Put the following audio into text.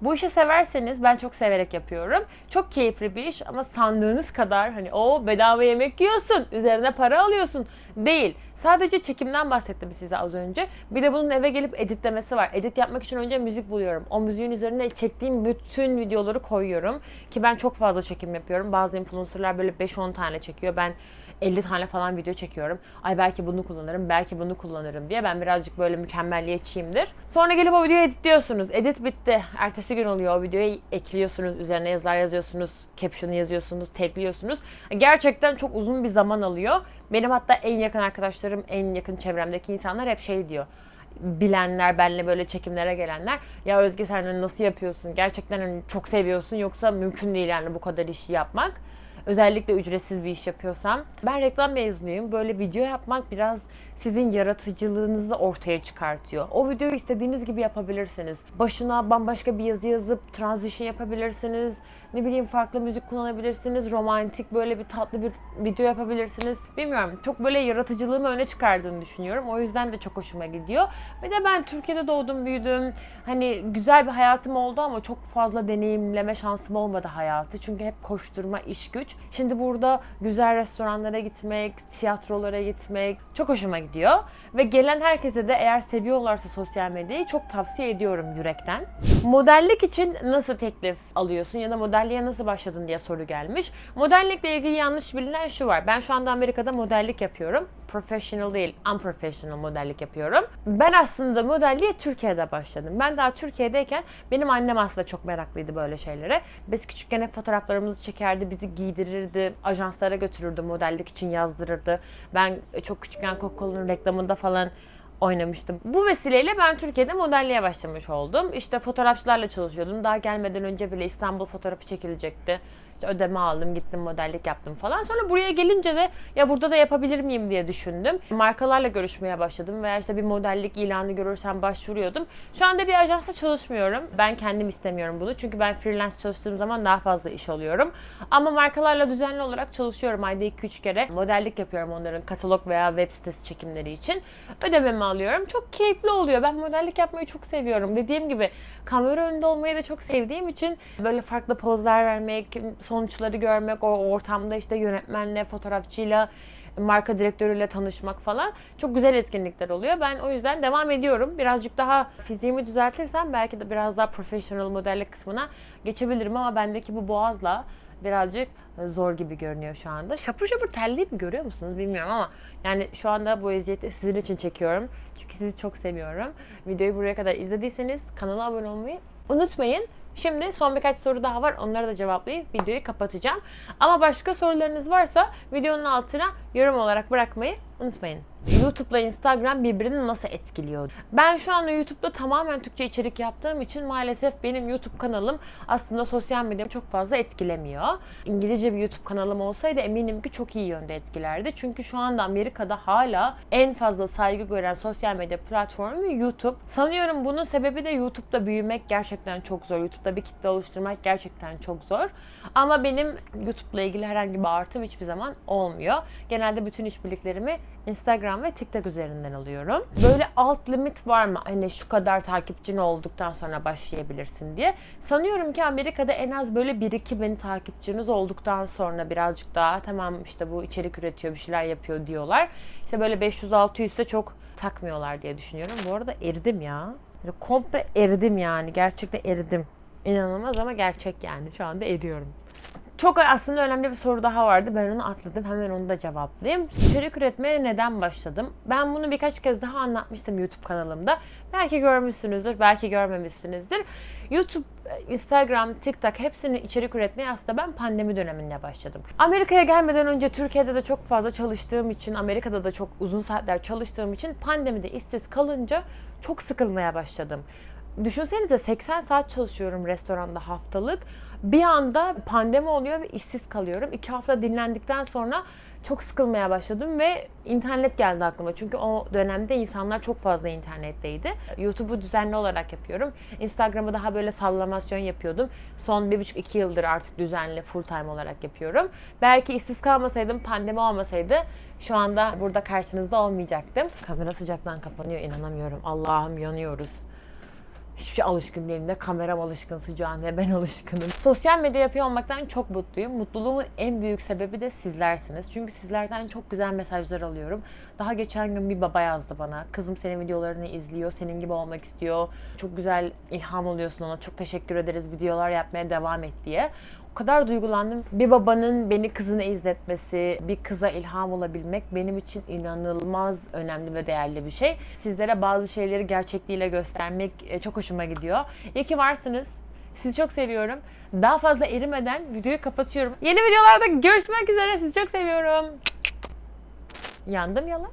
Bu işi severseniz ben çok severek yapıyorum. Çok keyifli bir iş ama sandığınız kadar hani o bedava yemek yiyorsun, üzerine para alıyorsun değil. Sadece çekimden bahsettim size az önce. Bir de bunun eve gelip editlemesi var. Edit yapmak için önce müzik buluyorum. O müziğin üzerine çektiğim bütün videoları koyuyorum. Ki ben çok fazla çekim yapıyorum. Bazı influencerlar böyle 5-10 tane çekiyor. Ben 50 tane falan video çekiyorum. Ay belki bunu kullanırım, belki bunu kullanırım diye. Ben birazcık böyle mükemmelliyetçiyimdir. Sonra gelip o videoyu editliyorsunuz. Edit bitti. Ertesi gün oluyor. O videoyu ekliyorsunuz. Üzerine yazılar yazıyorsunuz. Caption'ı yazıyorsunuz. Tagliyorsunuz. Gerçekten çok uzun bir zaman alıyor. Benim hatta en yakın arkadaşlarım, en yakın çevremdeki insanlar hep şey diyor bilenler, benle böyle çekimlere gelenler ya Özge sen nasıl yapıyorsun? Gerçekten hani çok seviyorsun yoksa mümkün değil yani bu kadar işi yapmak. Özellikle ücretsiz bir iş yapıyorsam. Ben reklam mezunuyum. Böyle video yapmak biraz sizin yaratıcılığınızı ortaya çıkartıyor. O videoyu istediğiniz gibi yapabilirsiniz. Başına bambaşka bir yazı yazıp transition yapabilirsiniz. Ne bileyim farklı müzik kullanabilirsiniz. Romantik böyle bir tatlı bir video yapabilirsiniz. Bilmiyorum. Çok böyle yaratıcılığımı öne çıkardığını düşünüyorum. O yüzden de çok hoşuma gidiyor. Ve de ben Türkiye'de doğdum, büyüdüm. Hani güzel bir hayatım oldu ama çok fazla deneyimleme şansım olmadı hayatı. Çünkü hep koşturma, iş güç. Şimdi burada güzel restoranlara gitmek, tiyatrolara gitmek çok hoşuma gidiyor. Ve gelen herkese de eğer seviyorlarsa sosyal medyayı çok tavsiye ediyorum yürekten. Modellik için nasıl teklif alıyorsun ya da modelliğe nasıl başladın diye soru gelmiş. Modellikle ilgili yanlış bilinen şu var. Ben şu anda Amerika'da modellik yapıyorum. Professional değil, unprofessional modellik yapıyorum. Ben aslında modelliğe Türkiye'de başladım. Ben daha Türkiye'deyken benim annem aslında çok meraklıydı böyle şeylere. Biz küçükken hep fotoğraflarımızı çekerdi, bizi giydirirdi, ajanslara götürürdü, modellik için yazdırırdı. Ben çok küçükken Coca-Cola'nın reklamında falan oynamıştım. Bu vesileyle ben Türkiye'de modelliğe başlamış oldum. İşte fotoğrafçılarla çalışıyordum. Daha gelmeden önce bile İstanbul fotoğrafı çekilecekti. İşte ödeme aldım, gittim modellik yaptım falan. Sonra buraya gelince de ya burada da yapabilir miyim diye düşündüm. Markalarla görüşmeye başladım veya işte bir modellik ilanı görürsem başvuruyordum. Şu anda bir ajansa çalışmıyorum. Ben kendim istemiyorum bunu. Çünkü ben freelance çalıştığım zaman daha fazla iş alıyorum. Ama markalarla düzenli olarak çalışıyorum. Ayda 2-3 kere modellik yapıyorum onların katalog veya web sitesi çekimleri için. Ödememi alıyorum. Çok keyifli oluyor. Ben modellik yapmayı çok seviyorum. Dediğim gibi kamera önünde olmayı da çok sevdiğim için böyle farklı pozlar vermek, sonuçları görmek, o ortamda işte yönetmenle, fotoğrafçıyla, marka direktörüyle tanışmak falan çok güzel etkinlikler oluyor. Ben o yüzden devam ediyorum. Birazcık daha fiziğimi düzeltirsem belki de biraz daha professional modellik kısmına geçebilirim ama bendeki bu boğazla birazcık zor gibi görünüyor şu anda. Şapur şapur terleyip mi görüyor musunuz bilmiyorum ama yani şu anda bu eziyeti sizin için çekiyorum. Çünkü sizi çok seviyorum. Videoyu buraya kadar izlediyseniz kanala abone olmayı unutmayın. Şimdi son birkaç soru daha var. Onları da cevaplayıp videoyu kapatacağım. Ama başka sorularınız varsa videonun altına yorum olarak bırakmayı unutmayın. YouTube'la Instagram birbirini nasıl etkiliyor? Ben şu anda YouTube'da tamamen Türkçe içerik yaptığım için maalesef benim YouTube kanalım aslında sosyal medyamı çok fazla etkilemiyor. İngilizce bir YouTube kanalım olsaydı eminim ki çok iyi yönde etkilerdi. Çünkü şu anda Amerika'da hala en fazla saygı gören sosyal medya platformu YouTube. Sanıyorum bunun sebebi de YouTube'da büyümek gerçekten çok zor. YouTube'da bir kitle oluşturmak gerçekten çok zor. Ama benim YouTube'la ilgili herhangi bir artım hiçbir zaman olmuyor. Genelde bütün işbirliklerimi Instagram ve TikTok üzerinden alıyorum. Böyle alt limit var mı? Hani şu kadar takipçin olduktan sonra başlayabilirsin diye. Sanıyorum ki Amerika'da en az böyle 1-2 bin takipçiniz olduktan sonra birazcık daha tamam işte bu içerik üretiyor, bir şeyler yapıyor diyorlar. İşte böyle 500-600 ise çok takmıyorlar diye düşünüyorum. Bu arada eridim ya. Böyle komple eridim yani. Gerçekten eridim. İnanılmaz ama gerçek yani. Şu anda eriyorum. Çok aslında önemli bir soru daha vardı. Ben onu atladım. Hemen onu da cevaplayayım. İçerik üretmeye neden başladım? Ben bunu birkaç kez daha anlatmıştım YouTube kanalımda. Belki görmüşsünüzdür, belki görmemişsinizdir. YouTube, Instagram, TikTok hepsini içerik üretmeye aslında ben pandemi döneminde başladım. Amerika'ya gelmeden önce Türkiye'de de çok fazla çalıştığım için, Amerika'da da çok uzun saatler çalıştığım için pandemide işsiz kalınca çok sıkılmaya başladım. Düşünsenize 80 saat çalışıyorum restoranda haftalık. Bir anda pandemi oluyor ve işsiz kalıyorum. İki hafta dinlendikten sonra çok sıkılmaya başladım ve internet geldi aklıma. Çünkü o dönemde insanlar çok fazla internetteydi. YouTube'u düzenli olarak yapıyorum. Instagram'ı daha böyle sallamasyon yapıyordum. Son bir buçuk iki yıldır artık düzenli full time olarak yapıyorum. Belki işsiz kalmasaydım, pandemi olmasaydı şu anda burada karşınızda olmayacaktım. Kamera sıcaktan kapanıyor inanamıyorum. Allah'ım yanıyoruz. Hiçbir şey alışkın değilim. Ne kameram alışkın sıcağa ne ben alışkınım. Sosyal medya yapıyor olmaktan çok mutluyum. Mutluluğumun en büyük sebebi de sizlersiniz. Çünkü sizlerden çok güzel mesajlar alıyorum. Daha geçen gün bir baba yazdı bana. Kızım senin videolarını izliyor. Senin gibi olmak istiyor. Çok güzel ilham oluyorsun ona. Çok teşekkür ederiz. Videolar yapmaya devam et diye. Kadar duygulandım. Bir babanın beni kızına izletmesi, bir kıza ilham olabilmek benim için inanılmaz önemli ve değerli bir şey. Sizlere bazı şeyleri gerçekliğiyle göstermek e, çok hoşuma gidiyor. İyi ki varsınız. Sizi çok seviyorum. Daha fazla erimeden videoyu kapatıyorum. Yeni videolarda görüşmek üzere. Sizi çok seviyorum. Yandım yalan.